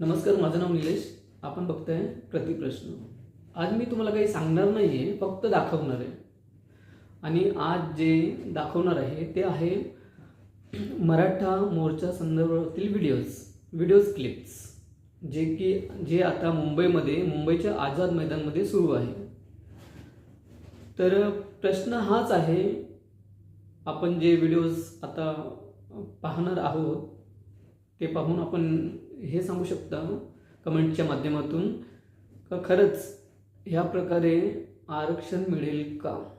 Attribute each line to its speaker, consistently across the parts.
Speaker 1: नमस्कार माझं नाव निलेश. आपण बघताय प्रतिप्रश्न. आज मी तुम्हाला काही सांगणार नाही आहे फक्त दाखवणार आहे. आणि आज जे दाखवणार आहे ते आहे मराठा मोर्चा संदर्भातील व्हिडिओज व्हिडिओज क्लिप्स जे की जे आता मुंबईमध्ये मुंबईच्या आझाद मैदानमध्ये सुरू आहे. तर प्रश्न हाच आहे आपण जे व्हिडिओज आता पाहणार आहोत ते पाहून आपण हे सांगू शकता कमेंटच्या माध्यमातून का खरंच ह्या प्रकारे आरक्षण मिळेल का?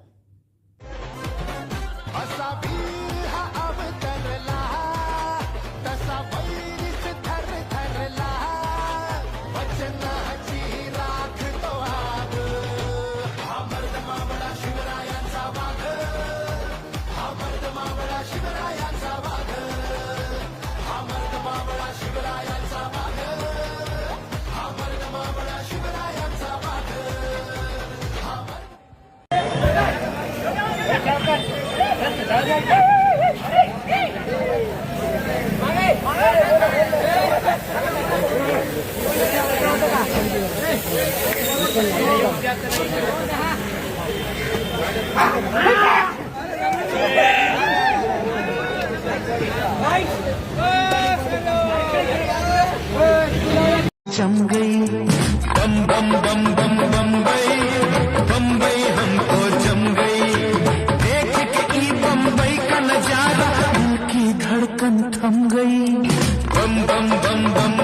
Speaker 2: जम गई बम बम बम बम बम्बई बम्बई हमको जम गई देख के ई बम्बई का नजारा उनकी धड़कन थम गई बम बम बम बम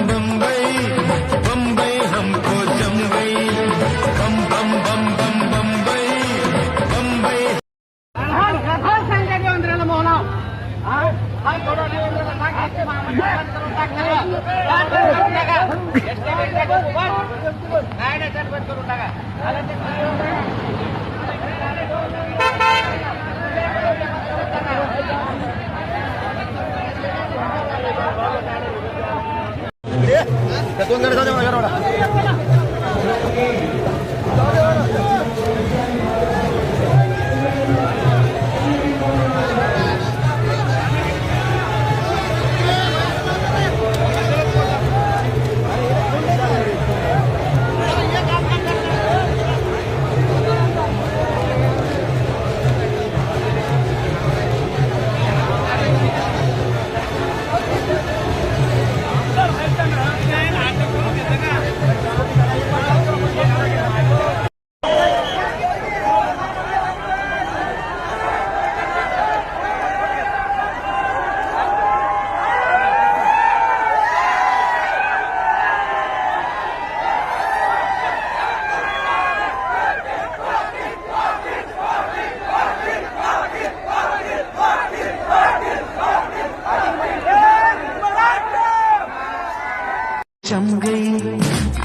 Speaker 2: दोन गड जाऊ माझ्या जम गई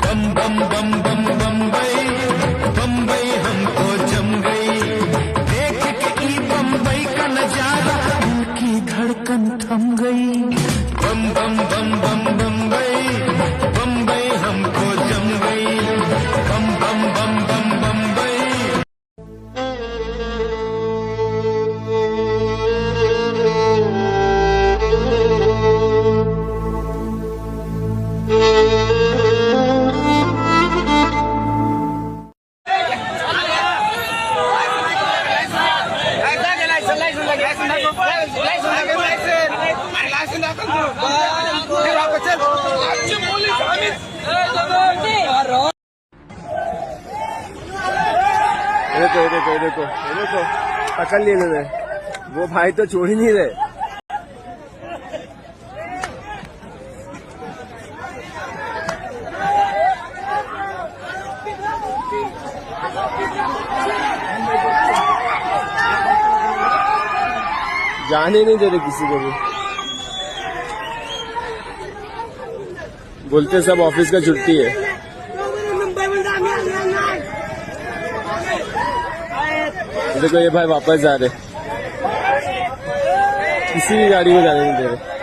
Speaker 2: बम बम बम बम बम्बई बम्बई देखो
Speaker 3: ये देखो ये देखो, पकड़ लिए इन्होंने। वो भाई तो छोड़ ही नहीं रहे। जाने नहीं दे रहे किसी को भी। बोलते सब ऑफ़िस का छुट्टी है। देखो ये भाई वापस जा रहे किसी भी गाड़ी में जाने नहीं दे रहे।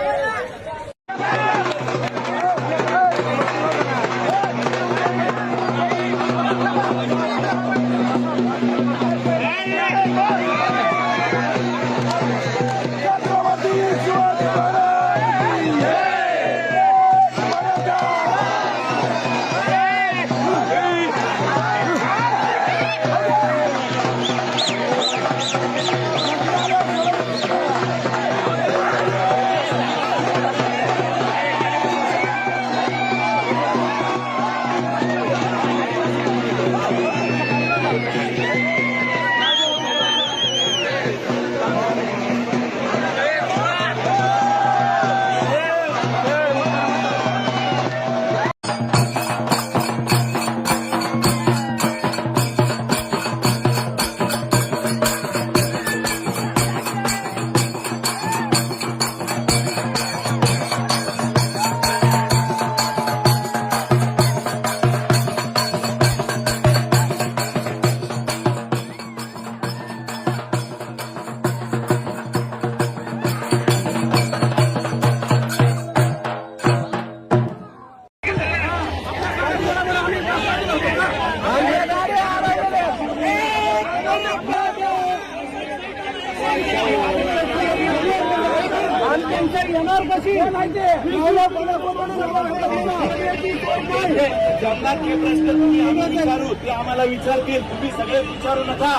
Speaker 4: जगातले प्रश्न तुम्ही आम्ही विचारू ते आम्हाला विचारतील. तुम्ही सगळेच विचारू नका.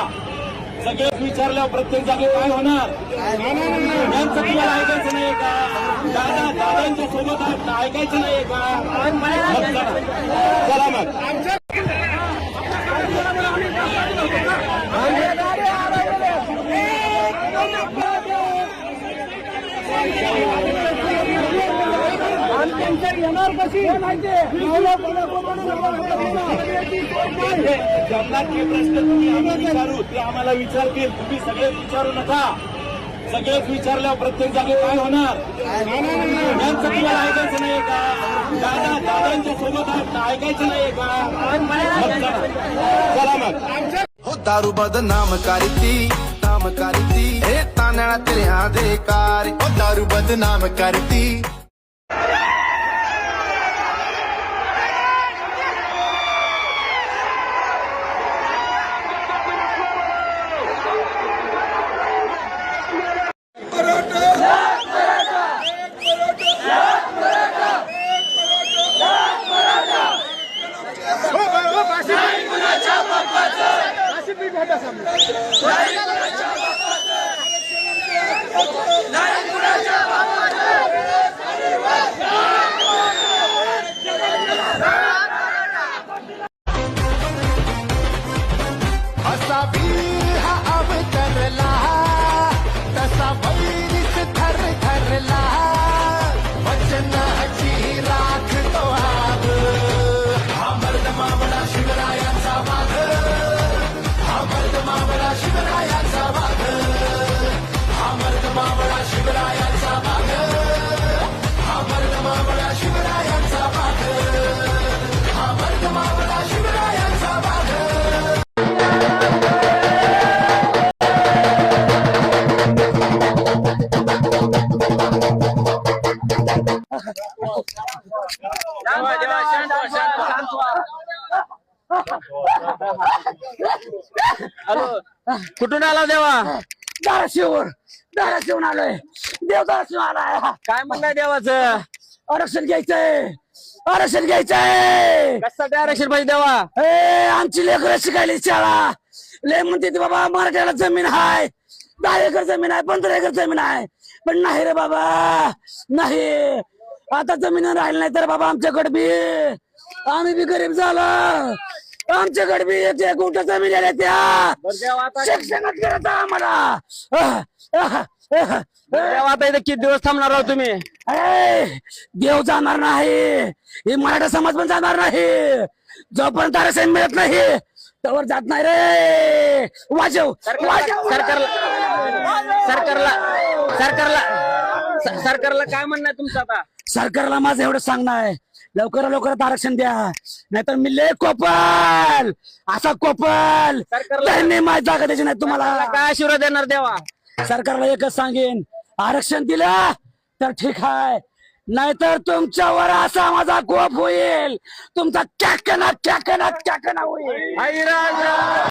Speaker 4: सगळेच विचारल्यावर प्रत्येक जागी काय होणार? यांचं ऐकायचं नाही का? दादा दादांच्या सोबत ऐकायचं नाही का? चला मग. ते तुम्ही सगळेच प्रत्येक जागी काय होणार यांचं तुम्हाला ऐकायचं का दादा दादांच्या सोबत ऐकायचं का
Speaker 2: हो दारू बदनाम नाम करती हे तांदळातील ह्या देकार हो दारू बदनाम करती।
Speaker 5: कुठून आला देवा.
Speaker 6: धाराशिववर धाराशिवून आलोय. देव धाराशिव आलाय
Speaker 5: काय म्हणणं देवाचं?
Speaker 6: आरक्षण घ्यायचंय. आरक्षण घ्यायचंय.
Speaker 5: कशासाठी आरक्षण पाहिजे देवा?
Speaker 6: ए आमची लेकरं शिकायली शाळा. लय म्हणते ती बाबा मराठ्याला जमीन हाय. दहा एकर जमीन आहे पंधरा एकर जमीन आहे. पण नाही रे बाबा नाही. आता जमीन राहिली नाही तर बाबा आमच्याकडे बी. आम्ही बी गरीब झालो. आमच्याकडे बी एक एक गुंठ जमीन त्या. शिक्षणात करायचं आम्हाला. आह, आह, आह,
Speaker 5: देवा आता इथे किती दिवस थांबणार आहोत तुम्ही?
Speaker 6: देव जाणार नाही. हे मराठा समाज पण जाणार नाही. जोपर्यंत आरक्षण मिळत नाही तवर जात नाही रे. वाजव वाजव.
Speaker 5: सरकारला सरकारला सरकारला स- सरकारला काय म्हणणं आहे तुमचं आता?
Speaker 6: सरकारला माझं एवढं सांगणं आहे. लवकर लवकरात आरक्षण द्या. नाहीतर मी लय कोपल. असा कोपल.
Speaker 5: सरकारला-
Speaker 6: त्यांनी माझी जागा द्यायची नाही तुम्हाला.
Speaker 5: काय आशीर्वाद देणार देवा?
Speaker 6: सरकारला एकच सांगेन आरक्षण दिलं तर ठीक आहे. नाहीतर तुमच्यावर असा माझा कोप होईल. तुमचा कॅकना कॅकना कॅकना होईल.
Speaker 5: आई राजा!